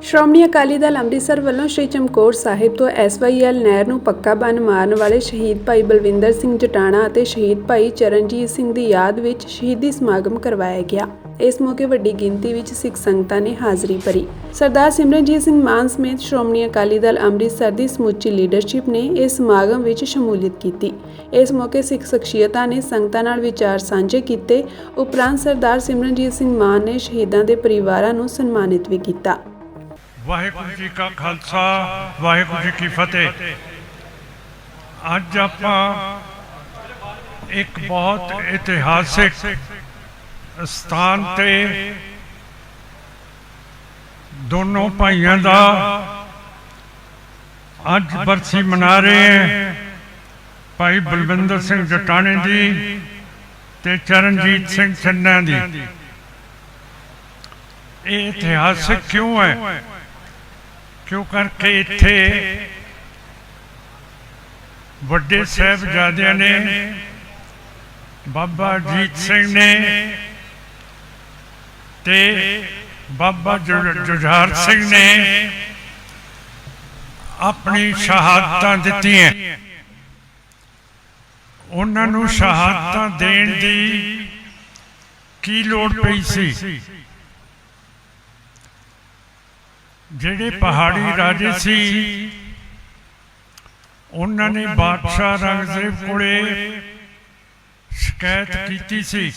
ਸ਼੍ਰੋਮਣੀ ਅਕਾਲੀ ਦਲ ਅੰਮ੍ਰਿਤਸਰ ਵੱਲੋਂ ਸ਼੍ਰੀ ਚਮਕੌਰ ਸਾਹਿਬ ਤੋਂ ਐਸਵਾਈਐਲ ਨਹਿਰ ਨੂੰ ਪੱਕਾ ਬੰਨ ਮਾਰਨ ਵਾਲੇ ਸ਼ਹੀਦ ਭਾਈ ਬਲਵਿੰਦਰ ਸਿੰਘ ਜਟਾਣਾ ਅਤੇ ਸ਼ਹੀਦ ਭਾਈ ਚਰਨਜੀਤ ਸਿੰਘ ਦੀ ਯਾਦ ਵਿੱਚ ਸ਼ਹੀਦੀ ਸਮਾਗਮ ਕਰਵਾਇਆ ਗਿਆ। ਇਸ ਮੌਕੇ ਵੱਡੀ ਗਿਣਤੀ ਵਿੱਚ ਸਿੱਖ ਸੰਗਤਾਂ ਨੇ ਹਾਜ਼ਰੀ ਭਰੀ। ਸਰਦਾਰ ਸਿਮਰਨਜੀਤ ਸਿੰਘ ਮਾਨ ਸਮੇਤ ਸ਼੍ਰੋਮਣੀ ਅਕਾਲੀ ਦਲ ਅੰਮ੍ਰਿਤਸਰ ਦੀ ਸਮੁੱਚੀ ਲੀਡਰਸ਼ਿਪ ਨੇ ਇਸ ਸਮਾਗਮ ਵਿੱਚ ਸ਼ਮੂਲੀਅਤ ਕੀਤੀ। ਇਸ ਮੌਕੇ ਸਿੱਖ ਸ਼ਖਸੀਅਤਾਂ ਨੇ ਸੰਗਤਾਂ ਨਾਲ ਵਿਚਾਰ ਸਾਂਝੇ ਕੀਤੇ। ਉਪਰੰਤ ਸਰਦਾਰ ਸਿਮਰਨਜੀਤ ਸਿੰਘ ਮਾਨ ਨੇ ਸ਼ਹੀਦਾਂ ਦੇ ਪਰਿਵਾਰਾਂ ਨੂੰ ਸਨਮਾਨਿਤ ਵੀ ਕੀਤਾ। ਵਾਹਿਗੁਰੂ ਜੀ ਕਾ ਖਾਲਸਾ, ਵਾਹਿਗੁਰੂ ਜੀ ਕੀ ਫਤਿਹ। ਅੱਜ ਆਪਾਂ ਇੱਕ ਬਹੁਤ ਇਤਿਹਾਸਿਕ ਸਥਾਨ ਤੇ ਦੋਨੋਂ ਭਾਈਆਂ ਦਾ ਅੱਜ ਬਰਸੀ ਮਨਾ ਰਹੇ ਹੈ। ਭਾਈ ਬਲਵਿੰਦਰ ਸਿੰਘ ਜਟਾਣੇ ਦੀ ਤੇ ਚਰਨਜੀਤ ਸਿੰਘ ਛੰਨਾ ਦੀ। ਇਹ ਇਤਿਹਾਸਿਕ ਕਿਉਂ ਹੈ? ਕਿਉਂ ਕਰਕੇ ਇੱਥੇ? ਵੱਡੇ ਸਾਹਿਬਜ਼ਾਦਿਆਂ ਨੇ ਬਾਬਾ ਜੀਤ ਸਿੰਘ ਨੇ ਤੇ ਬਾਬਾ ਜੁਝਾਰ ਸਿੰਘ ਨੇ ਆਪਣੀ ਸ਼ਹਾਦਤਾਂ ਦਿੱਤੀਆਂ। ਉਹਨਾਂ ਨੂੰ ਸ਼ਹਾਦਤਾਂ ਦੇਣ ਦੀ ਕੀ ਲੋੜ ਪਈ ਸੀ? ਜਿਹੜੇ ਪਹਾੜੀ ਰਾਜੇ ਸੀ ਉਹਨਾਂ ਨੇ ਬਾਦਸ਼ਾਹ ਰੰਗਜ਼ੇਬ ਕੋਲੇ ਸ਼ਿਕਾਇਤ ਕੀਤੀ ਸੀ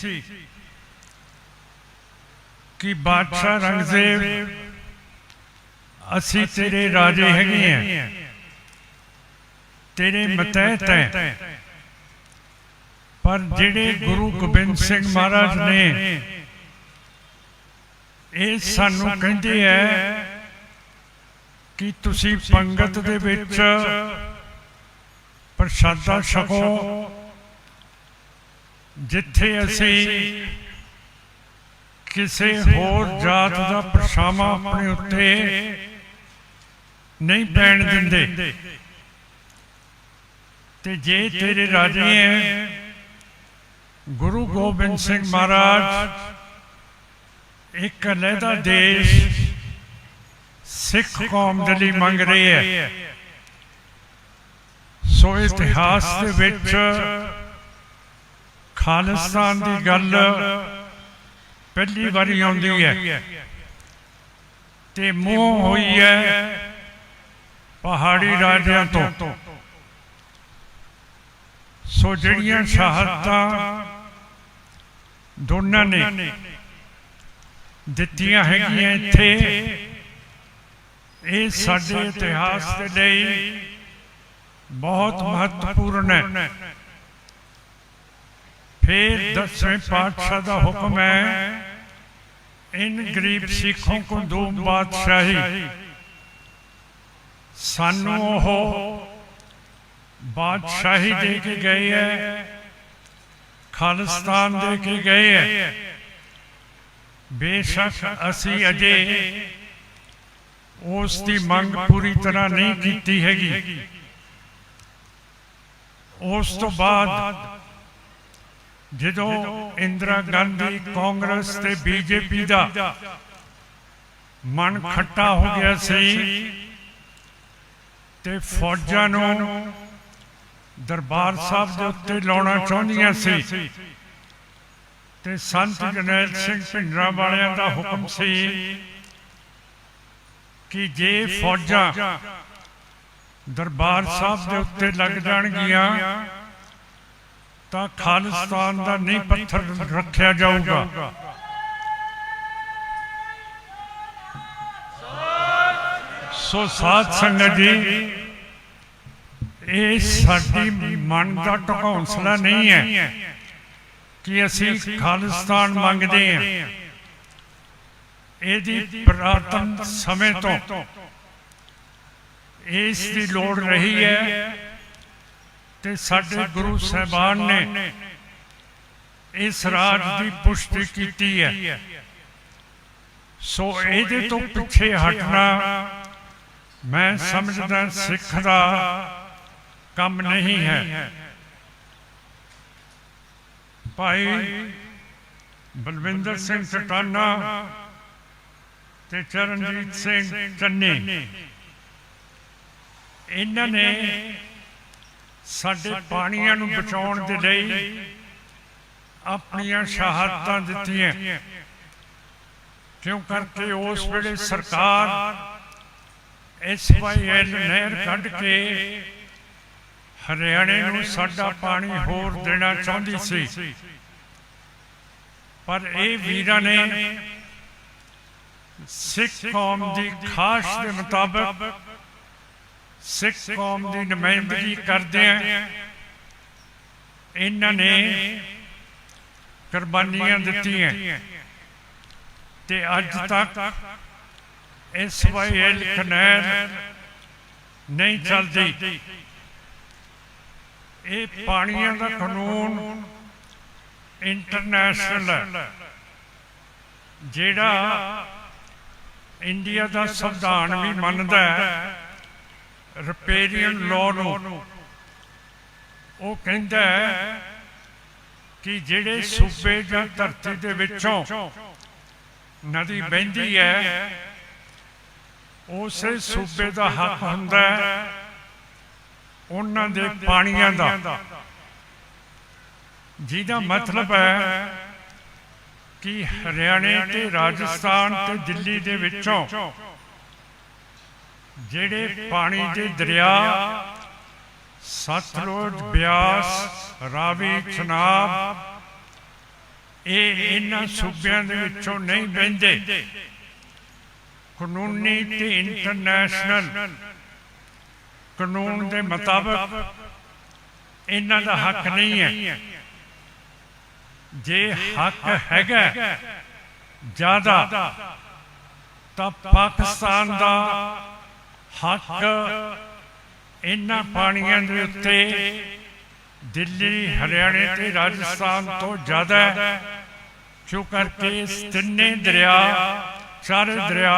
ਕਿ ਬਾਦਸ਼ਾਹ ਰੰਗਜ਼ੇਬ ਅਸੀਂ ਤੇਰੇ ਰਾਜੇ ਹੈਗੇ ਆ ਤੇਰੇ ਮਤਹਿਤ ਹੈ। ਪਰ ਜਿਹੜੇ ਗੁਰੂ ਗੋਬਿੰਦ ਸਿੰਘ ਮਹਾਰਾਜ ਨੇ ਇਹ ਸਾਨੂੰ ਕਹਿੰਦੇ ਆ ਕਿ ਤੁਸੀਂ ਪੰਗਤ ਦੇ ਵਿੱਚ ਪ੍ਰਸ਼ਾਦਾ ਛਕੋ। ਜਿੱਥੇ ਅਸੀਂ ਕਿਸੇ ਹੋਰ ਜਾਤ ਦਾ ਪਰਛਾਵਾਂ ਆਪਣੇ ਉੱਤੇ ਨਹੀਂ ਪੈਣ ਦਿੰਦੇ। ਤੇ ਜੇ ਤੇਰੇ ਰਾਜੇ ਹੈ ਗੁਰੂ ਗੋਬਿੰਦ ਸਿੰਘ ਮਹਾਰਾਜ, ਇੱਕ ਅਲੱਗਾ ਦੇਸ਼ ਸਿੱਖ ਕੌਮ ਦੇ ਲਈ ਮੰਗ ਰਹੀ ਹੈ। ਸੋ ਇਤਿਹਾਸ ਦੇ ਵਿੱਚ ਖਾਲਿਸਤਾਨ ਦੀ ਗੱਲ ਪਹਿਲੀ ਵਾਰੀ ਆਉਂਦੀ ਹੈ ਤੇ ਮੂੰਹ ਹੋਈ ਹੈ ਪਹਾੜੀ ਰਾਜਿਆਂ ਤੋਂ। ਸੋ ਜਿਹੜੀਆਂ ਸ਼ਹਾਦਤਾਂ ਦੋਨਾਂ ਨੇ ਦਿੱਤੀਆਂ ਹੈਗੀਆਂ ਇੱਥੇ ਇਹ ਸਾਡੇ ਇਤਿਹਾਸ ਦੇ ਲਈ ਬਹੁਤ ਮਹੱਤਵਪੂਰਨ ਹੈ फिर दसवें पातशाह का हुक्म है इन गरीब सिखों को दो बादशाही सानू ਉਹ ਬਾਦਸ਼ਾਹੀ ਦੇ ਕੇ ਗਏ ਹੈ ਖਾਲਿਸਤਾਨ ਦੇ ਕੇ ਗਏ ਹੈ ਬੇਸ਼ੱਕ ਅਸੀਂ ਅਜੇ ਉਸ ਦੀ ਮੰਗ ਪੂਰੀ ਤਰ੍ਹਾਂ ਨਹੀਂ ਕੀਤੀ ਹੈਗੀ। ਉਸ ਤੋਂ ਬਾਅਦ ਜਦੋਂ ਇੰਦਰਾ ਗਾਂਧੀ ਕਾਂਗਰਸ ਤੇ ਬੀਜੇਪੀ ਦਾ ਮਨ ਖੱਟਾ ਹੋ ਗਿਆ ਸੀ ਤੇ ਫੌਜਾਂ ਨੂੰ ਦਰਬਾਰ ਸਾਹਿਬ ਦੇ ਉੱਤੇ ਲਾਉਣਾ ਚਾਹੁੰਦੀਆਂ ਸੀ ਤੇ ਸੰਤ ਜਨੈਲ ਸਿੰਘ ਭਿੰਡਰਾਂ ਵਾਲਿਆਂ ਦਾ ਹੁਕਮ ਸੀ ਕਿ ਜੇ ਫੌਜਾਂ ਦਰਬਾਰ ਸਾਹਿਬ ਦੇ ਉੱਤੇ ਲੱਗ ਜਾਣਗੀਆਂ ਤਾਂ ਖਾਲਿਸਤਾਨ ਦਾ ਨਹੀਂ ਪੱਥਰ ਰੱਖਿਆ ਜਾਊਗਾ। ਸੋ ਸਾਧ ਸੰਗਤ ਜੀ ਇਹ ਸਾਡੀ ਮਨ ਦਾ ਢਕੌਂਸਲਾ ਨਹੀਂ ਹੈ ਕਿ ਅਸੀਂ ਖਾਲਿਸਤਾਨ ਮੰਗਦੇ ਹਾਂ। ਇਹਦੀ ਪ੍ਰਾਤਨ ਸਮੇਂ ਤੋਂ। ਇਸ ਦੀ ਲੋੜ ਰਹੀ ਹੈ ਤੇ ਸਾਡੇ ਗੁਰੂ ਸਾਹਿਬਾਨ ਨੇ ਇਸ ਰਾਜ ਦੀ ਪੁਸ਼ਟੀ ਕੀਤੀ ਹੈ। ਸੋ ਇਹਦੇ ਤੋਂ ਪਿੱਛੇ ਹਟਣਾ ਮੈਂ ਸਮਝਦਾ ਸਿੱਖ ਦਾ ਕੰਮ ਨਹੀਂ ਹੈ। ਭਾਈ ਬਲਵਿੰਦਰ ਸਿੰਘ ਚਟਾਨਾ ਤੇ ਚਰਨਜੀਤ ਸਿੰਘ ਚੰਨੀ। ਇਹਨਾਂ ਨੇ ਸਾਡੇ ਪਾਣੀਆਂ ਨੂੰ ਬਚਾਉਣ ਦੇ ਲਈ ਆਪਣੀਆਂ ਸ਼ਹਾਦਤਾਂ ਦਿੱਤੀਆਂ। ਕਿਉਂ ਕਰਕੇ ਉਸ ਵੇਲੇ ਸਰਕਾਰ ਐਸਵਾਈਐਲ ਨਹਿਰ ਕੱਢ ਕੇ ਹਰਿਆਣੇ ਨੂੰ ਸਾਡਾ ਪਾਣੀ ਹੋਰ ਦੇਣਾ ਚਾਹੁੰਦੀ ਸੀ। ਪਰ ਇਹ ਵੀਰਾਂ ਨੇ ਸਿੱਖ ਕੌਮ ਦੀ ਖਾਸ਼ ਦੇ ਮੁਤਾਬਕ ਸਿੱਖ ਕੌਮ ਦੀ ਨੁਮਾਇੰਦਗੀ ਕਰਦਿਆਂ ਇਹਨਾਂ ਨੇ ਕੁਰਬਾਨੀਆਂ ਦਿੱਤੀਆਂ। ਤੇ ਅੱਜ ਤੱਕ ਇਸ ਵਾਈਐਲ ਕਨੈਲ ਨਹੀਂ ਚੱਲਦੀ। ਇਹ ਪਾਣੀਆਂ ਦਾ ਕਾਨੂੰਨ ਇੰਟਰਨੈਸ਼ਨਲ ਜਿਹੜਾ ਇੰਡੀਆ ਦਾ ਸੰਵਿਧਾਨ ਵੀ ਮੰਨਦਾ ਹੈ। ਰਿਪੇਰੀਅਨ ਲਾਅ ਨੂੰ। ਉਹ ਕਹਿੰਦਾ ਹੈ ਕਿ ਜਿਹੜੇ ਸੂਬੇ ਜਾਂ ਧਰਤੀ ਦੇ ਵਿੱਚੋਂ ਨਦੀ ਵਹਿੰਦੀ ਹੈ, ਉਸੇ ਸੂਬੇ ਦਾ ਹੱਕ ਹੁੰਦਾ ਹੈ। ਉਹਨਾਂ ਦੇ ਪਾਣੀਆਂ ਦਾ। ਜਿਹਦਾ ਮਤਲਬ ਹੈ ਕਿ ਹਰਿਆਣੇ ਤੇ ਰਾਜਸਥਾਨ ਤੇ ਦਿੱਲੀ ਦੇ ਵਿੱਚੋਂ ਜਿਹੜੇ ਪਾਣੀ ਦੇ ਦਰਿਆ, ਸਤਲੁਜ ਬਿਆਸ, ਰਾਵੀ ਚਨਾਬ ਇਹ ਇਹਨਾਂ ਸੂਬਿਆਂ ਦੇ ਵਿੱਚੋਂ ਨਹੀਂ ਵਹਿੰਦੇ। ਕਾਨੂੰਨੀ ਤੇ ਇੰਟਰਨੈਸ਼ਨਲ ਕਾਨੂੰਨ ਦੇ ਮੁਤਾਬਕ ਇਹਨਾਂ ਦਾ ਹੱਕ ਨਹੀਂ ਹੈ। ਜੇ ਹੱਕ ਹੈਗਾ ਜ਼ਿਆਦਾ ਤਾਂ ਪਾਕਿਸਤਾਨ ਦਾ ਹੱਕ ਇਹਨਾਂ ਪਾਣੀਆਂ ਦੇ ਉੱਤੇ ਦਿੱਲੀ ਹਰਿਆਣੇ ਤੇ ਰਾਜਸਥਾਨ ਤੋਂ ਜ਼ਿਆਦਾ ਹੈ ਕਿਉਂ ਕਰਕੇ ਇਸ ਤਿੰਨੇ ਦਰਿਆ ਚਾਰੇ ਦਰਿਆ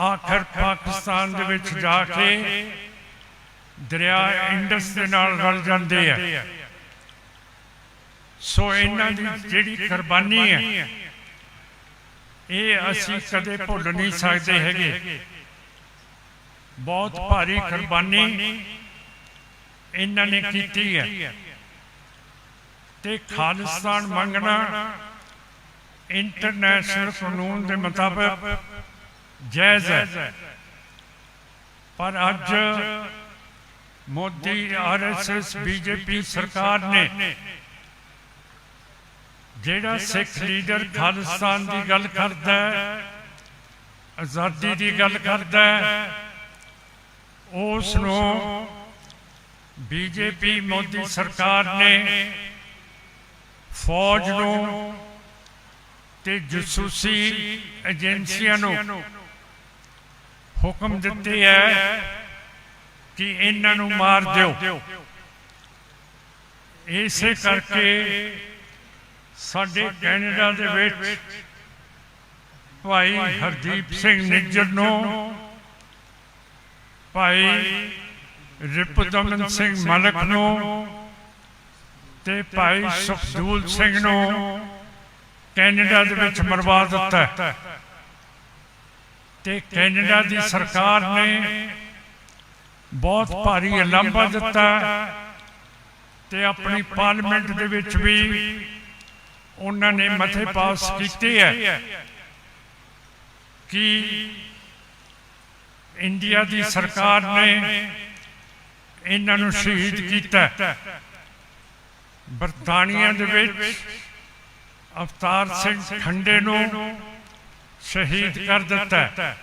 ਆਖਰ ਪਾਕਿਸਤਾਨ ਦੇ ਵਿੱਚ ਜਾ ਕੇ ਦਰਿਆ ਇੰਡਸ ਦੇ ਨਾਲ ਰਲ ਜਾਂਦੇ ਆ। ਸੋ ਇਹਨਾਂ ਦੀ ਜਿਹੜੀ ਕੁਰਬਾਨੀ ਹੈ, ਇਹ ਅਸੀਂ ਕਦੇ ਭੁੱਲ ਨਹੀਂ ਸਕਦੇ ਹੈਗੇ। ਬਹੁਤ ਭਾਰੀ ਕੁਰਬਾਨੀ ਇਹਨਾਂ ਨੇ ਕੀਤੀ ਹੈ। ਤੇ ਖਾਲਿਸਤਾਨ ਮੰਗਣਾ ਇੰਟਰਨੈਸ਼ਨਲ ਕਾਨੂੰਨ ਦੇ ਮੁਤਾਬਕ ਜਾਇਜ਼ ਹੈ। ਪਰ ਅੱਜ ਮੋਦੀ ਆਰਐਸਐਸ ਬੀਜੇਪੀ ਸਰਕਾਰ ਨੇ ਜਿਹੜਾ ਸਿੱਖ ਲੀਡਰ ਖਾਲਿਸਤਾਨ ਦੀ ਗੱਲ ਕਰਦਾ ਹੈ ਆਜ਼ਾਦੀ ਦੀ ਗੱਲ ਕਰਦਾ ਹੈ ਉਸ ਨੂੰ ਬੀਜੇਪੀ ਮੋਦੀ ਸਰਕਾਰ ਨੇ ਫੌਜ ਨੂੰ ਤੇ ਜਸੂਸੀ ਏਜੰਸੀਆਂ ਨੂੰ ਹੁਕਮ ਦਿੱਤੇ ਹੈ ਕਿ ਇਹਨਾਂ ਨੂੰ ਮਾਰ ਦਿਓ। ਇਸੇ ਕਰਕੇ ਸਾਡੇ ਕੈਨੇਡਾ ਦੇ ਵਿੱਚ ਭਾਈ ਹਰਦੀਪ ਸਿੰਘ ਨਿੱਜਰ ਨੂੰ ਭਾਈ ਰਿਪੁਦਮਨ ਸਿੰਘ ਮਲਕ ਨੂੰ ਤੇ ਭਾਈ ਸੁਖਦੂਲ ਸਿੰਘ ਨੂੰ ਕੈਨੇਡਾ ਦੇ ਵਿੱਚ ਮਰਵਾ ਦਿੱਤਾ ਤੇ ਕੈਨੇਡਾ ਦੀ ਸਰਕਾਰ ਨੇ ਬਹੁਤ ਭਾਰੀ ਐਲਾਨ ਦਿੱਤਾ ਤੇ ਆਪਣੀ ਪਾਰਲੀਮੈਂਟ ਦੇ ਵਿੱਚ ਵੀ ਉਹਨਾਂ ਨੇ ਮਤੇ ਪਾਸ ਕੀਤੇ ਹੈ ਕਿ ਇੰਡੀਆ ਦੀ ਸਰਕਾਰ ਨੇ ਇਹਨਾਂ ਨੂੰ ਸ਼ਹੀਦ ਕੀਤਾ। ਬਰਤਾਨੀਆ ਦੇ ਵਿੱਚ ਅਵਤਾਰ ਸਿੰਘ ਖੰਡੇ ਨੂੰ ਸ਼ਹੀਦ ਕਰ ਦਿੱਤਾ।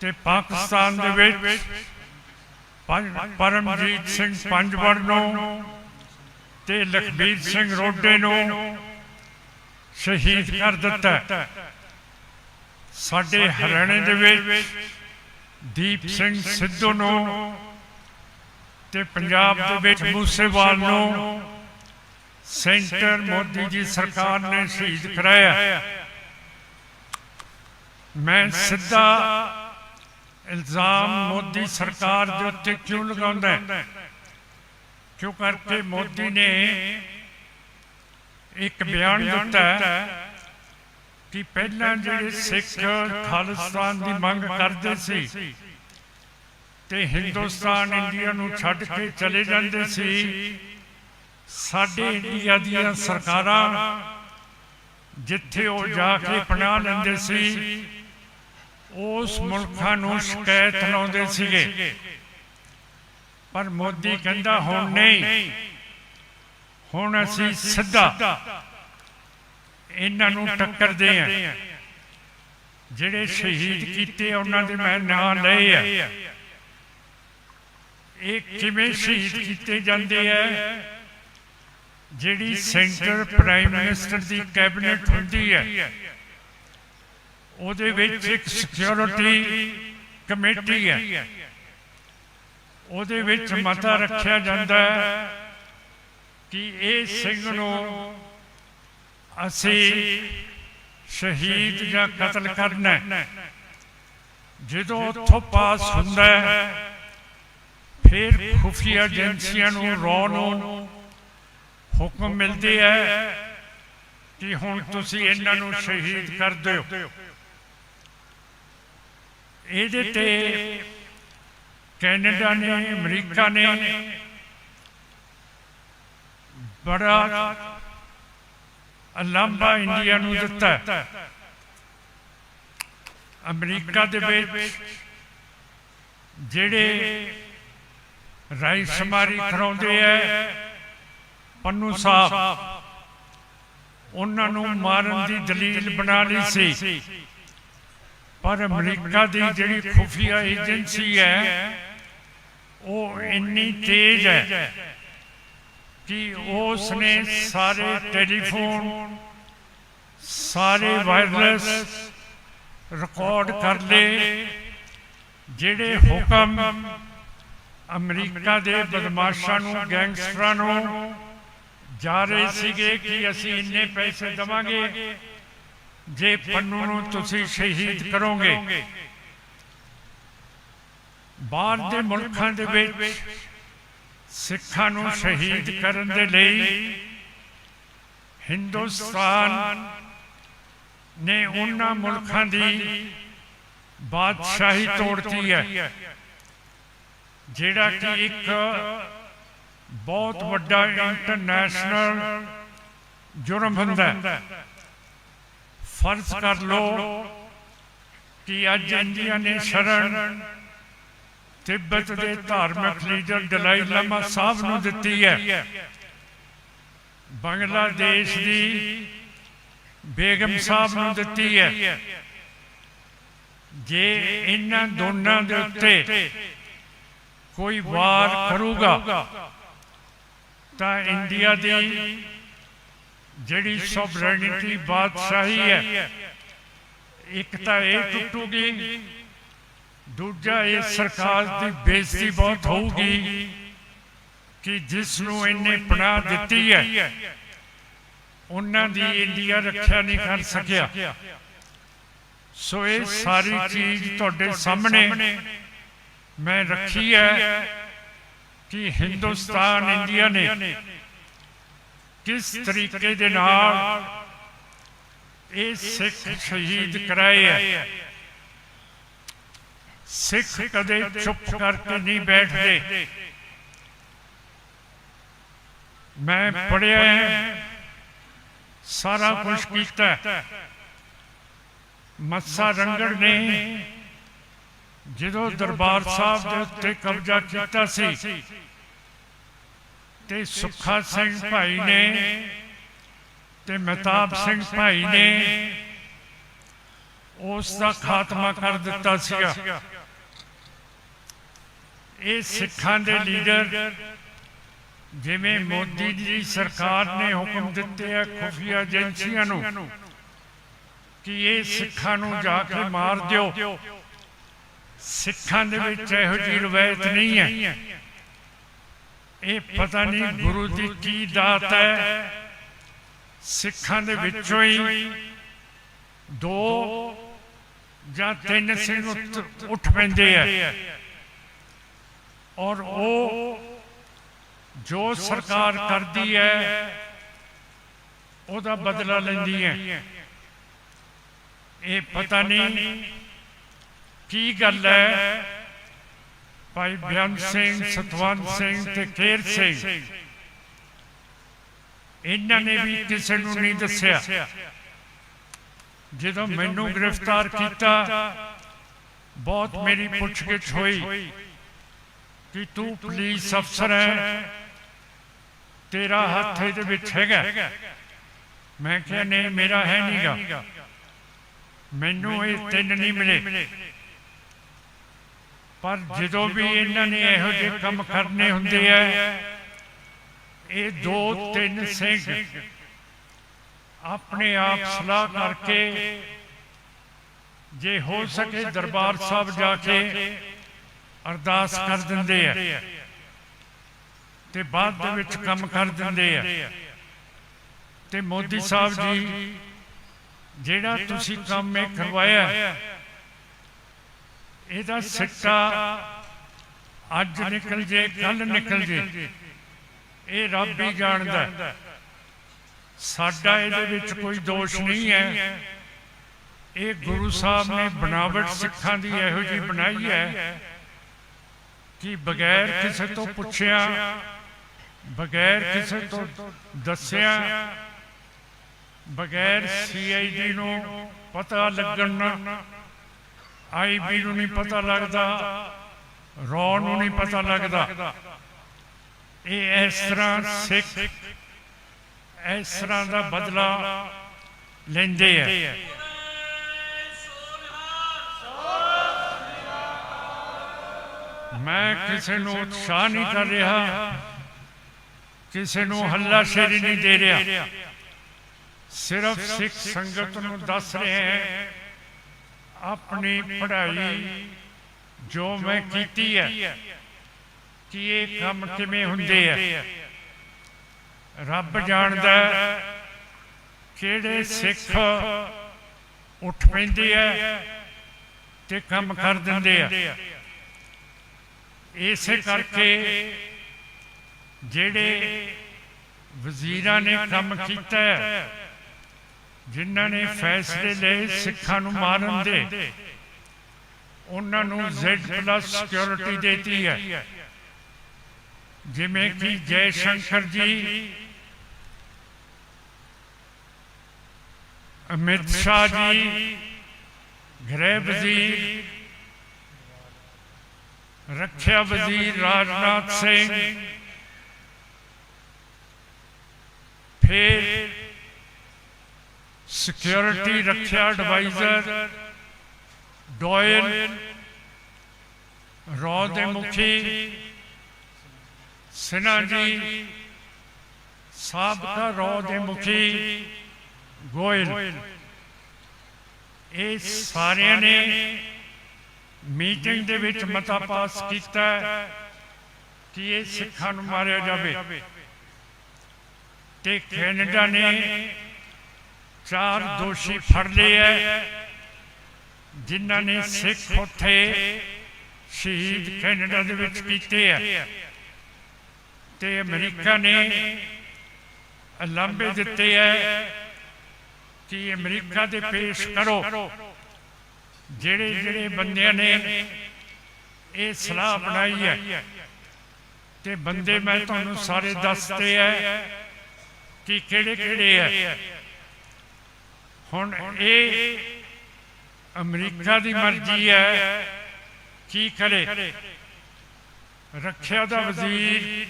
ਤੇ ਪਾਕਿਸਤਾਨ ਦੇ ਵਿੱਚ ਪਰਮਜੀਤ ਸਿੰਘ ਪੰਜਵੜ ਨੂੰ ਤੇ ਲਖਬੀਰ ਸਿੰਘ ਰੋਡੇ ਨੂੰ ਸ਼ਹੀਦ ਕਰ ਦਿੱਤਾ ਸਾਡੇ ਹਰਿਆਣੇ ਦੇ ਵਿੱਚ ਦੀਪ ਸਿੰਘ ਸਿੱਧੂ ਨੂੰ ਤੇ ਪੰਜਾਬ ਦੇ ਵਿੱਚ ਮੂਸੇਵਾਲ ਨੂੰ ਸੈਂਟਰ ਮੋਦੀ ਜੀ ਸਰਕਾਰ ਨੇ ਸ਼ਹੀਦ ਕਰਾਇਆ ਮੈਂ ਸਿੱਧਾ ਇਲਜ਼ਾਮ ਮੋਦੀ ਸਰਕਾਰ ਦੇ ਉੱਤੇ ਕਿਉਂ ਲਗਾਉਂਦਾ ਕਿਉਂ ਕਰਕੇ ਮੋਦੀ ਨੇ ਇੱਕ ਬਿਆਨ ਦਿੱਤਾ ਕਿ ਪਹਿਲਾਂ ਜਿਹੜੇ ਸਿੱਖ ਖਾਲਿਸਤਾਨ ਦੀ ਮੰਗ ਕਰਦੇ ਸੀ ਤੇ ਹਿੰਦੁਸਤਾਨ ਇੰਡੀਆ ਨੂੰ ਛੱਡ ਕੇ ਚਲੇ ਜਾਂਦੇ ਸੀ। ਸਾਡੇ ਇੰਡੀਆ ਦੀਆਂ ਸਰਕਾਰਾਂ ਜਿੱਥੇ ਉਹ ਜਾ ਕੇ ਪਨਾਹ ਲੈਂਦੇ ਸੀ ਉਸ ਮੁਲਕਾਂ ਨੂੰ ਸ਼ਿਕਾਇਤ ਲਾਉਂਦੇ ਸੀਗੇ। ਪਰ ਮੋਦੀ ਕਹਿੰਦਾ ਹੁਣ ਨਹੀਂ। ਹੁਣ ਅਸੀਂ ਸਿੱਧਾ ਇਹਨਾਂ ਨੂੰ ਟੱਕਰਦੇ ਆ ਜਿਹੜੇ ਸ਼ਹੀਦ ਕੀਤੇ ਉਹਨਾਂ ਦੇ ਮੈਂ ਨਾਂ ਲਏ ਆ। ਇਹ ਕਿਵੇਂ ਸ਼ਹੀਦ ਕੀਤੇ ਜਾਂਦੇ ਆ? ਜਿਹੜੀ ਸੈਂਟਰ ਪ੍ਰਾਈਮ ਮਿਨਿਸਟਰ ਦੀ ਕੈਬਨਿਟ ਹੁੰਦੀ ਹੈ ਉਹਦੇ ਵਿੱਚ ਇੱਕ ਸਿਕਿਉਰਿਟੀ ਕਮੇਟੀ ਹੈ ਉਹਦੇ ਵਿੱਚ ਮਤਾ ਰੱਖਿਆ ਜਾਂਦਾ ਹੈ ਕਿ ਇਹ ਸਿੰਘ ਨੂੰ ਅਸੀਂ ਸ਼ਹੀਦ ਜਾਂ ਕਤਲ ਕਰਨਾ ਜਦੋਂ ਉੱਥੋਂ ਪਾਸ ਹੁੰਦਾ ਹੈ, ਫਿਰ ਖੁਫੀਆ ਏਜੰਸੀਆਂ ਨੂੰ ਰੌ ਨੂੰ ਹੁਕਮ ਮਿਲਦੇ ਹੈ ਕਿ ਹੁਣ ਤੁਸੀਂ ਇਹਨਾਂ ਨੂੰ ਸ਼ਹੀਦ ਕਰ ਦਿਓ। ਇਹਦੇ ਤੇ ਕੈਨੇਡਾ ਨੇ, ਅਮਰੀਕਾ ਨੇ ਬੜਾ ਅਲੰਬਾ ਇੰਡੀਆ ਨੂੰ ਦਿੱਤਾ ਹੈ। ਅਮਰੀਕਾ ਦੇ ਵਿੱਚ ਜਿਹੜੇ ਰਾਈ ਸਮਾਰੀ ਕਰਾਉਂਦੇ ਐ ਪੰਨੂ ਸਾਹਿਬ, ਉਹਨਾਂ ਨੂੰ ਮਾਰਨ ਦੀ ਦਲੀਲ ਬਣਾ ਲਈ ਸੀ ਪਰ ਅਮਰੀਕਾ ਦੀ ਜਿਹੜੀ ਖੁਫੀਆ ਏਜੰਸੀ ਹੈ ਉਹ ਇੰਨੀ ਤੇਜ਼ ਹੈ ਕਿ ਉਸ ਨੇ ਸਾਰੇ ਟੈਲੀਫੋਨ, ਸਾਰੇ ਵਾਇਰਲੈਸ ਰਿਕਾਰਡ ਕਰ ਲਏ, ਜਿਹੜੇ ਹੁਕਮ ਅਮਰੀਕਾ ਦੇ ਬਦਮਾਸ਼ਾਂ ਨੂੰ, ਗੈਂਗਸਟਰਾਂ ਨੂੰ ਜਾ ਰਹੇ ਸੀਗੇ ਕਿ ਅਸੀਂ ਇੰਨੇ ਪੈਸੇ ਦਵਾਂਗੇ, ਜੇ ਪੰਨੂ ਨੂੰ ਤੁਸੀਂ ਸ਼ਹੀਦ ਕਰੋਗੇ। ਬਾਹਰ ਦੇ ਮੁਲਕਾਂ ਦੇ ਵਿੱਚ ਸਿੱਖਾਂ ਨੂੰ ਸ਼ਹੀਦ ਕਰਨ ਦੇ ਲਈ ਹਿੰਦੁਸਤਾਨ ਨੇ ਉਹਨਾਂ ਮੁਲਕਾਂ ਦੀ ਬਾਦਸ਼ਾਹੀ ਤੋੜਤੀ ਹੈ। ਜਿਹੜਾ ਕਿ ਇੱਕ ਬਹੁਤ ਵੱਡਾ ਇੰਟਰਨੈਸ਼ਨਲ ਜੁਰਮ ਹੁੰਦਾ ਹੈ। ਫਰਜ਼ ਕਰ ਲੋ ਕਿ ਅੱਜ ਇੰਡੀਆ ਨੇ ਸ਼ਰਨ ਤਿੱਬਤ ਦੇ ਧਾਰਮਿਕ ਲੀਡਰ ਦਲਾਈ ਲਾਮਾ ਸਾਹਿਬ ਨੂੰ ਦਿੱਤੀ ਹੈ। ਬੰਗਲਾਦੇਸ਼ ਦੀ ਬੇਗਮ ਸਾਹਿਬ ਨੂੰ ਦਿੱਤੀ ਹੈ। ਜੇ ਇਹਨਾਂ ਦੋਨਾਂ ਦੇ ਉੱਤੇ ਕੋਈ ਵਾਰ ਕਰੂਗਾ, ਤਾਂ ਇੰਡੀਆ ਦੀ ਜਿਹੜੀ ਸੋਵਰੇਨਿਟੀ ਬਾਦਸ਼ਾਹੀ ਹੈ, ਇੱਕ ਤਾਂ ਇਹ ਟੁੱਟੂਗੀ ਦੂਜਾ ਇਹ ਸਰਕਾਰ ਦੀ ਬੇਇੱਜ਼ਤੀ ਬਹੁਤ ਹੋਊਗੀ ਕਿ ਜਿਸ ਨੂੰ ਇਹਨੇ ਪਨਾਹ ਦਿੱਤੀ ਹੈ ਉਹਨਾਂ ਦੀ ਇੰਡੀਆ ਰੱਖਿਆ ਨਹੀਂ ਕਰ ਸਕਿਆ। ਸੋ ਇਹ ਸਾਰੀ ਚੀਜ਼ ਤੁਹਾਡੇ ਸਾਹਮਣੇ ਮੈਂ ਰੱਖੀ ਹੈ ਕਿ ਹਿੰਦੁਸਤਾਨ ਇੰਡੀਆ ਨੇ ਕਿਸ ਤਰੀਕੇ ਦੇ ਨਾਲ ਇਹ ਸਿੱਖ ਸ਼ਹੀਦ ਕਰਾਏ ਹੈ। ਸਿੱਖ ਕਦੇ ਚੁੱਪ ਕਰਕੇ ਨਹੀਂ ਬੈਠਦੇ। ਮੈਂ ਪੜਿਆ ਹੈ, ਸਾਰਾ ਕੁਝ ਕੀਤਾ ਮੱਸਾ ਰੰਗੜ ਨੇ ਜਦੋਂ ਦਰਬਾਰ ਸਾਹਿਬ ਦੇ ਉੱਤੇ ਕਬਜ਼ਾ ਕੀਤਾ ਸੀ ਤੇ ਸੁੱਖਾ ਸਿੰਘ ਭਾਈ ਨੇ ਤੇ ਮਹਿਤਾਬ ਸਿੰਘ ਭਾਈ ਨੇ ਉਸ ਦਾ ਖਾਤਮਾ ਕਰ ਦਿੱਤਾ ਸੀਗਾ। ਇਹ ਸਿੱਖਾਂ ਦੇ ਲੀਡਰ ਜਿਵੇਂ ਮੋਦੀ ਦੀ ਸਰਕਾਰ ਨੇ ਹੁਕਮ ਦਿੱਤੇ ਆ ਖੁਫੀਆ ਏਜੰਸੀਆਂ ਨੂੰ ਕਿ ਇਹ ਸਿੱਖਾਂ ਨੂੰ ਜਾ ਕੇ ਮਾਰ ਦਿਓ। ਸਿੱਖਾਂ ਦੇ ਵਿੱਚ ਇਹੋ ਜਿਹੀ ਰਵਾਇਤ ਨਹੀਂ ਹੈ। ਇਹ ਪਤਾ ਨਹੀਂ ਗੁਰੂ ਦੀ ਕੀ ਦਾਤ ਹੈ। ਸਿੱਖਾਂ ਦੇ ਵਿੱਚੋਂ ਹੀ ਦੋ ਜਾਂ ਤਿੰਨ ਸਿੰਘ ਉੱਠ ਪੈਂਦੇ ਆ। ਔਰ ਉਹ ਜੋ ਸਰਕਾਰ ਕਰਦੀ ਹੈ, ਉਹਦਾ ਬਦਲਾ ਲੈਂਦੀ ਹੈ। ਇਹ ਪਤਾ ਨਹੀਂ ਕੀ ਗੱਲ ਹੈ। ਭਾਈ ਬਿਆਨ ਸਿੰਘ, ਸਤਵੰਤ ਸਿੰਘ ਤੇ ਕੇਰ ਸਿੰਘ। ਇਹਨਾਂ ਨੇ ਵੀ ਕਿਸੇ ਨੂੰ ਨਹੀਂ ਦੱਸਿਆ। ਜਦੋਂ ਮੈਨੂੰ ਗ੍ਰਿਫਤਾਰ ਕੀਤਾ, ਬਹੁਤ ਮੇਰੀ ਪੁੱਛਗਿੱਛ ਹੋਈ। ਕਿ ਤੂੰ ਪੁਲਿਸ ਅਫਸਰ ਹੈ। ਤੇਰਾ ਹੱਥ ਇਹਦੇ ਵਿੱਚ ਹੈਗਾ। ਮੈਂ ਕਿਹਾ, ਨਹੀਂ, ਮੇਰਾ ਹੈ ਨਹੀਂਗਾ ਮੈਨੂੰ ਇਹ ਤਿੰਨ ਨਹੀਂ ਮਿਲੇ। ਪਰ ਜਦੋਂ ਵੀ ਇਹਨਾਂ ਨੇ ਇਹੋ ਜਿਹੇ ਕੰਮ ਕਰਨੇ ਹੁੰਦੇ ਆ, ਇਹ ਦੋ ਤਿੰਨ ਸਿੰਘ ਆਪਣੇ ਆਪ ਸਲਾਹ ਕਰਕੇ, ਜੇ ਹੋ ਸਕੇ ਦਰਬਾਰ ਸਾਹਿਬ ਜਾ ਕੇ ਅਰਦਾਸ ਕਰ ਦਿੰਦੇ ਆ। ਤੇ ਬਾਅਦ ਦੇ ਵਿੱਚ ਕੰਮ ਕਰ ਦਿੰਦੇ ਆ। ਤੇ ਮੋਦੀ ਸਾਹਿਬ ਜੀ ਜਿਹੜਾ ਤੁਸੀਂ ਕੰਮ ਇਹ ਕਰਵਾਇਆ ਇਹਦਾ ਸਿੱਟਾ ਅੱਜ ਨਿਕਲ ਜੇ ਕੱਲ ਨਿਕਲ ਜੇ। ਇਹ ਰੱਬ ਹੀ ਜਾਣਦਾ। ਸਾਡਾ ਇਹਦੇ ਵਿੱਚ ਕੋਈ ਦੋਸ਼ ਨਹੀਂ ਹੈ। ਇਹ ਗੁਰੂ ਸਾਹਿਬ ਨੇ ਬਣਾਵਟ ਸਿੱਖਾਂ ਦੀ ਇਹੋ ਜਿਹੀ ਬਣਾਈ ਹੈ। ਕਿ ਬਗੈਰ ਕਿਸੇ ਤੋਂ ਪੁੱਛਿਆ, ਬਗੈਰ ਕਿਸੇ ਤੋਂ ਦੱਸਿਆ, ਬਗੈਰ ਸੀਆਈਡੀ ਨੂੰ ਪਤਾ ਲੱਗਣ ਨਾ ਆਈਬੀ ਨੂੰ ਨਹੀਂ ਪਤਾ ਲੱਗਦਾ, ਰੌ ਨੂੰ ਨਹੀਂ ਪਤਾ ਲੱਗਦਾ। ਇਹ ਇਸ ਤਰ੍ਹਾਂ ਸਿੱਖ, ਇਸ ਤਰ੍ਹਾਂ ਦਾ ਬਦਲਾ ਲੈਂਦੇ ਆ। ਮੈਂ ਕਿਸੇ ਨੂੰ ਉਤਸ਼ਾਹ ਨਹੀਂ ਕਰ ਰਿਹਾ, ਕਿਸੇ ਨੂੰ ਹੱਲਾ ਸ਼ੇਰੀ ਨਹੀਂ ਦੇ ਰਿਹਾ। ਸਿਰਫ ਸਿੱਖ ਸੰਗਤ ਨੂੰ ਦੱਸ ਰਿਹਾ ਹੈ, ਆਪਣੀ ਪੜ੍ਹਾਈ ਜੋ ਮੈਂ ਕੀਤੀ ਹੈ, ਕਿ ਇਹ ਕੰਮ ਕਿਵੇਂ ਹੁੰਦੇ ਆ। ਰੱਬ ਜਾਣਦਾ ਕਿਹੜੇ ਸਿੱਖ ਉੱਠ ਪੈਂਦੇ ਆ ਤੇ ਕੰਮ ਕਰ ਦਿੰਦੇ ਆ। ਇਸੇ ਕਰਕੇ ਜਿਹੜੇ ਵਜ਼ੀਰਾਂ ਨੇ ਕੰਮ ਕੀਤਾ ਜਿਨ੍ਹਾਂ ਨੇ ਫੈਸਲੇ ਲਏ ਸਿੱਖਾਂ ਨੂੰ ਮਾਰਨ ਦੇ। ਉਹਨਾਂ ਨੂੰ Z+ ਸਿਕਿਉਰਿਟੀ ਦੇਤੀ ਹੈ। ਜਿਵੇਂ ਕਿ ਜੈ ਸ਼ੰਕਰ ਜੀ ਅਮਿਤ ਸ਼ਾਹ ਜੀ ਗ੍ਰਹਿ ਵਜ਼ੀਰ ਰੱਖਿਆ ਵਜ਼ੀਰ ਰਾਜਨਾਥ ਸਿੰਘ। ਫਿਰ ਸਿਕਿਉਰਿਟੀ ਰੱਖਿਆ ਐਡਵਾਈਜ਼ਰ ਡੋਇਲ ਰੌ ਦੇ ਮੁਖੀ ਸਿਨਾ ਜੀ, ਸਾਬਕਾ ਰੌ ਦੇ ਮੁਖੀ ਗੋਇਲ। ਇਹ ਸਾਰਿਆਂ ਨੇ ਮੀਟਿੰਗ ਦੇ ਵਿੱਚ ਮਤਾ ਪਾਸ ਕੀਤਾ ਕਿ ਇਹ ਸਿੱਖਾਂ ਨੂੰ ਮਾਰਿਆ ਜਾਵੇ। ਤੇ ਕੈਨੇਡਾ ਨੇ ਚਾਰ ਦੋਸ਼ੀ ਫੜ ਲਏ ਐ ਜਿਨ੍ਹਾਂ ਨੇ ਸਿੱਖ ਉੱਥੇ ਸ਼ਹੀਦ ਕੈਨੇਡਾ ਦੇ ਵਿੱਚ ਕੀਤੇ ਐ ਤੇ ਅਮਰੀਕਾ ਨੇ ਲਾਂਬੇ ਦਿੱਤੇ ਐ ਕਿ ਅਮਰੀਕਾ ਦੇ ਪੇਸ਼ ਕਰੋ। ਜਿਹੜੇ ਜਿਹੜੇ ਬੰਦਿਆਂ ਨੇ ਇਹ ਸਲਾਹ ਬਣਾਈ ਹੈ ਤੇ ਬੰਦੇ ਮੈਂ ਤੁਹਾਨੂੰ ਸਾਰੇ ਦੱਸਦੇ ਐ ਕਿ ਕਿਹੜੇ ਕਿਹੜੇ ਐ ਹੁਣ ਇਹ ਅਮਰੀਕਾ ਦੀ ਮਰਜ਼ੀ ਹੈ ਕੀ ਕਰੇ। ਰੱਖਿਆ ਦਾ ਵਜ਼ੀਰ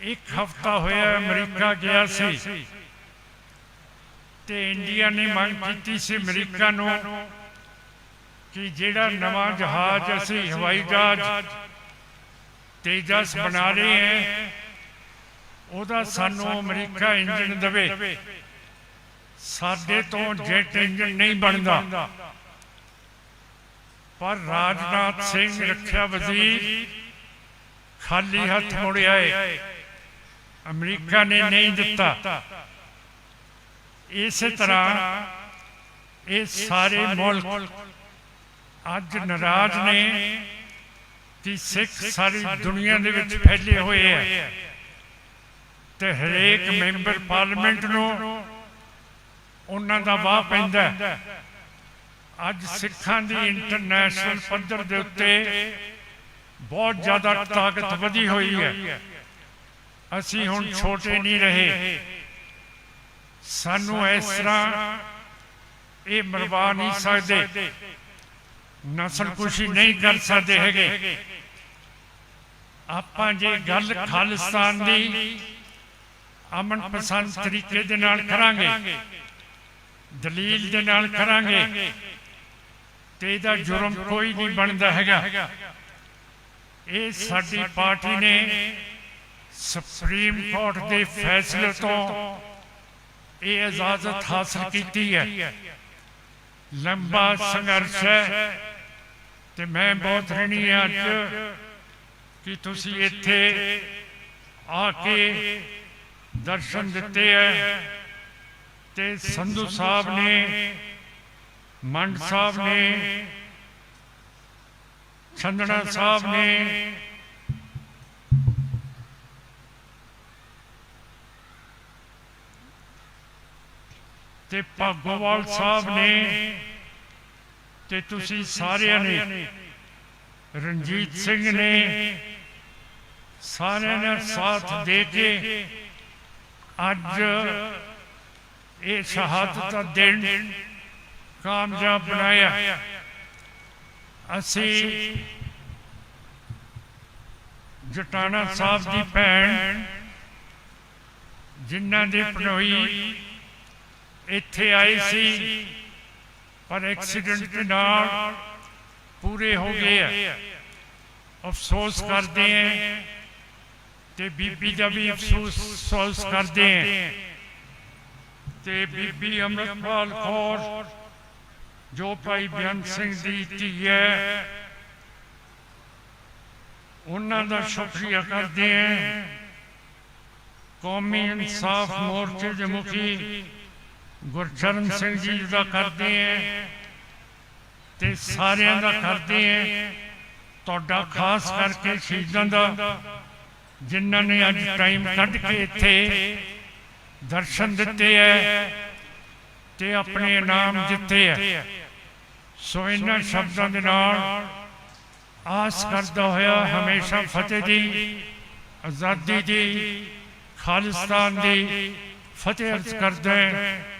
ਇੱਕ ਹਫਤਾ ਹੋਇਆ ਅਮਰੀਕਾ ਗਿਆ ਸੀ ਤੇ ਇੰਡੀਆ ਨੇ ਮੰਗ ਕੀਤੀ ਸੀ ਅਮਰੀਕਾ ਨੂੰ ਕਿ ਜਿਹੜਾ ਨਵਾਂ ਜਹਾਜ਼ ਅਸੀਂ ਹਵਾਈ ਜਹਾਜ਼ ਤੇਜਸ ਬਣਾ ਰਹੇ ਹਾਂ, ਉਹਦਾ ਸਾਨੂੰ ਅਮਰੀਕਾ ਇੰਜਨ ਦੇਵੇ। ਸਾਡੇ ਤੋਂ ਜੈਟ ਇੰਜਨ ਨਹੀਂ ਬਣਦਾ। ਪਰ ਰਾਜਨਾਥ ਸਿੰਘ ਰੱਖਿਆ ਵਜ਼ੀਰ ਖਾਲੀ ਹੱਥ ਮੁੜਿਆ ਏ ਅਮਰੀਕਾ ਨੇ ਨਹੀਂ ਦਿੱਤਾ। ਇਸੇ ਤਰ੍ਹਾਂ ਇਹ ਸਾਰੇ ਮੁਲਕ ਅੱਜ ਨਾਰਾਜ਼ ਨੇ ਕਿ ਸਿੱਖ ਸਾਰੀ ਦੁਨੀਆ ਦੇ ਵਿੱਚ ਫੈਲੇ ਹੋਏ ਆ। ਤੇ ਹਰੇਕ ਮੈਂਬਰ ਪਾਰਲੀਮੈਂਟ ਨੂੰ ਉਹਨਾਂ ਦਾ ਵਾਹ ਪੈਂਦਾ ਅੱਜ ਸਿੱਖਾਂ ਦੀ ਇੰਟਰਨੈਸ਼ਨਲ ਪੱਧਰ ਦੇ ਉੱਤੇ ਬਹੁਤ ਜ਼ਿਆਦਾ ਤਾਕਤ ਵਧੀ ਹੋਈ ਹੈ। ਅਸੀਂ ਹੁਣ ਛੋਟੇ ਨਹੀਂ ਰਹੇ। ਸਾਨੂੰ ਇਸ ਤਰ੍ਹਾਂ ਇਹ ਮਰਵਾ ਨਹੀਂ ਸਕਦੇ। ਨਸਲ ਕੁਸ਼ੀ ਨਹੀਂ ਕਰ ਸਕਦੇ ਹੈਗੇ। ਆਪਾਂ ਜੇ ਗੱਲ ਖਾਲਿਸਤਾਨ ਦੀ ਅਮਨ ਪਸੰਦ ਤਰੀਕੇ ਦੇ ਨਾਲ ਕਰਾਂਗੇ, ਦਲੀਲ ਦੇ ਨਾਲ ਕਰਾਂਗੇ, ਤੇ ਇਹਦਾ ਜੁਰਮ ਕੋਈ ਨਹੀਂ ਬਣਦਾ ਹੈਗਾ। ਇਹ ਸਾਡੀ ਪਾਰਟੀ ਨੇ ਸੁਪਰੀਮ ਕੋਰਟ ਦੇ ਫੈਸਲੇ ਤੋਂ ਇਹ ਇਜਾਜ਼ਤ ਹਾਸਲ ਕੀਤੀ ਹੈ। ਲੰਬਾ ਸੰਘਰਸ਼ ਹੈ। ਤੇ ਮੈਂ ਬਹੁਤ ਰਣੀ ਹਾਂ ਅੱਜ ਕਿ ਤੁਸੀਂ ਇੱਥੇ ਆ ਕੇ ਦਰਸ਼ਨ ਦਿੱਤੇ ਹੈ। ਤੇ ਸੰਧੂ ਸਾਹਿਬ ਨੇ, ਮੰਡ ਸਾਹਿਬ ਨੇ ਚੰਦਨਾ ਸਾਹਿਬ ਨੇ ਤੇ ਭਾਗੋਵਾਲ ਸਾਹਿਬ ਨੇ ਤੇ ਤੁਸੀਂ ਸਾਰਿਆਂ ਨੇ, ਰਣਜੀਤ ਸਿੰਘ ਨੇ ਸਾਰਿਆਂ ਨੇ ਸਾਥ ਦੇ ਕੇ ਅੱਜ ਇਹ ਸ਼ਹਾਦਤ ਦਾ ਦਿਨ ਕਾਮਯਾਬ ਬਣਾਇਆ। ਅਸੀਂ ਜਟਾਣਾ ਸਾਹਿਬ ਦੀ ਭੈਣ, ਜਿਨ੍ਹਾਂ ਦੇ ਪੜੋਈ ਇੱਥੇ ਆਏ ਸੀ, ਪਰ ਐਕਸੀਡੈਂਟ ਦੇ ਨਾਲ ਪੂਰੇ ਹੋ ਗਏ ਆ। ਅਫਸੋਸ ਕਰਦੇ ਆ ਤੇ ਬੀਬੀ ਦਾ ਵੀ ਅਫਸੋਸ ਅਫਸੋਸ ਕਰਦੇ ਆ। ਤੇ ਬੀਬੀ ਅੰਮ੍ਰਿਤਪਾਲ ਕੌਰ, ਜੋ ਭਾਈ ਬੇਅੰਤ ਸਿੰਘ ਦੀ ਧੀ ਹੈ, ਉਹਨਾਂ ਦਾ ਸ਼ੁਕਰੀਆ ਕਰਦੇ ਆ। ਕੌਮੀ ਇਨਸਾਫ ਮੋਰਚੇ ਦੇ ਮੁਖੀ ਗੁਰਚਰਨ ਸਿੰਘ ਜੀ ਦਾ ਕਰਦੇ ਆ ਤੇ ਸਾਰਿਆਂ ਦਾ ਕਰਦੇ ਆ ਤੁਹਾਡਾ ਖਾਸ ਕਰਕੇ ਸ਼ਹੀਦਾਂ ਦਾ ਜਿਨ੍ਹਾਂ ਨੇ ਅੱਜ ਟਾਈਮ ਕੱਢ ਕੇ ਇੱਥੇ ਦਰਸ਼ਨ ਦਿੱਤੇ ਐ ਤੇ ਆਪਣੇ ਇਨਾਮ ਦਿੱਤੇ ਐ। ਸੋ ਇਹਨਾਂ ਸ਼ਬਦਾਂ ਦੇ ਨਾਲ ਆਸ ਕਰਦਾ ਹੋਇਆ ਹਮੇਸ਼ਾ ਫਤਿਹ ਦੀ ਆਜ਼ਾਦੀ ਦੀ ਖਾਲਿਸਤਾਨ ਦੀ ਫਤਿਹ ਅਰਜ਼ ਕਰਦੇ ਹਾਂ।